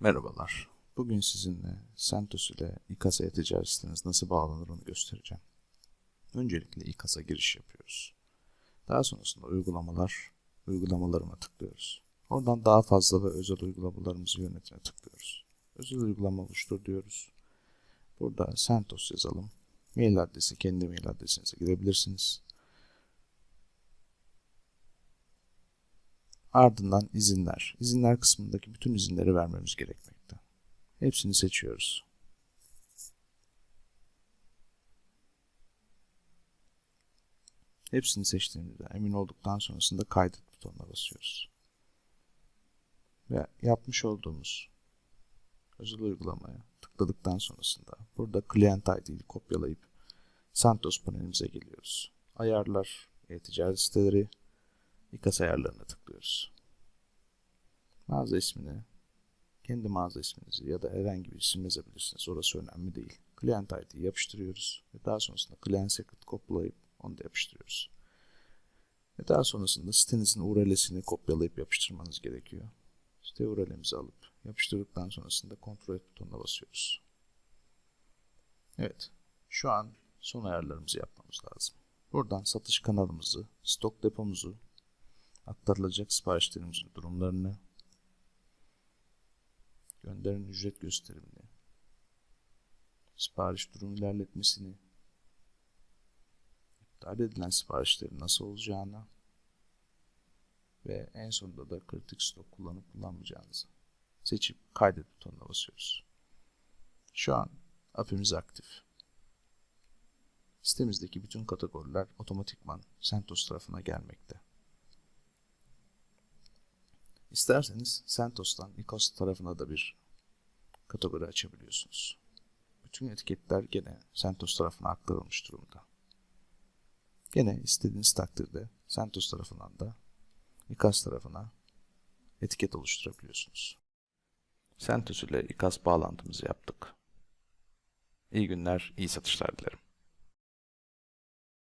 Merhabalar. Bugün sizinle CentOS ile İKAS'a e-ticaret siteniz nasıl bağlanır onu göstereceğim. Öncelikle İKAS'a giriş yapıyoruz. Daha sonrasında uygulamalar, uygulamalarıma tıklıyoruz. Oradan daha fazla ve özel uygulamalarımızı yönetime tıklıyoruz. Özel uygulama oluştur diyoruz. Burada CentOS yazalım. Mail adresi kendi mail adresinize girebilirsiniz. Ardından izinler. İzinler kısmındaki bütün izinleri vermemiz gerekmekte. Hepsini seçiyoruz. Hepsini seçtiğimizde emin olduktan sonrasında kaydet butonuna basıyoruz. Ve yapmış olduğumuz özel uygulamaya tıkladıktan sonrasında burada Client ID'yi kopyalayıp Santos panelimize geliyoruz. Ayarlar, e-ticaret siteleri, İKAS ayarlarına tıklıyoruz. Mağaza ismini, kendi mağaza isminizi ya da herhangi bir isim yazabilirsiniz. Orası önemli değil. Client ID'yi yapıştırıyoruz ve daha sonrasında Client Secret kopyalayıp onu da yapıştırıyoruz. Ve daha sonrasında sitenizin URL'sini kopyalayıp yapıştırmanız gerekiyor. Site URL'imizi alıp yapıştırdıktan sonrasında kontrol butonuna basıyoruz. Evet, şu an son ayarlarımızı yapmamız lazım. Buradan satış kanalımızı, stok depomuzu, aktarılacak siparişlerimizin durumlarını, gönderilen ücret gösterimini, sipariş durum ilerletmesini, iptal edilen siparişlerin nasıl olacağını ve en sonunda da kritik stok kullanıp kullanmayacağınızı seçip kaydet butonuna basıyoruz. Şu an API'miz aktif. Sitemizdeki bütün kategoriler otomatikman CentOS tarafına gelmekte. İsterseniz CentOS'tan ICOS tarafına da bir kategori açabiliyorsunuz. Bütün etiketler gene CentOS tarafına aktarılmış durumda. Gene istediğiniz takdirde CentOS tarafından da ICAS tarafına etiket oluşturabiliyorsunuz. CentOS ile ICAS bağlantımızı yaptık. İyi günler, iyi satışlar dilerim.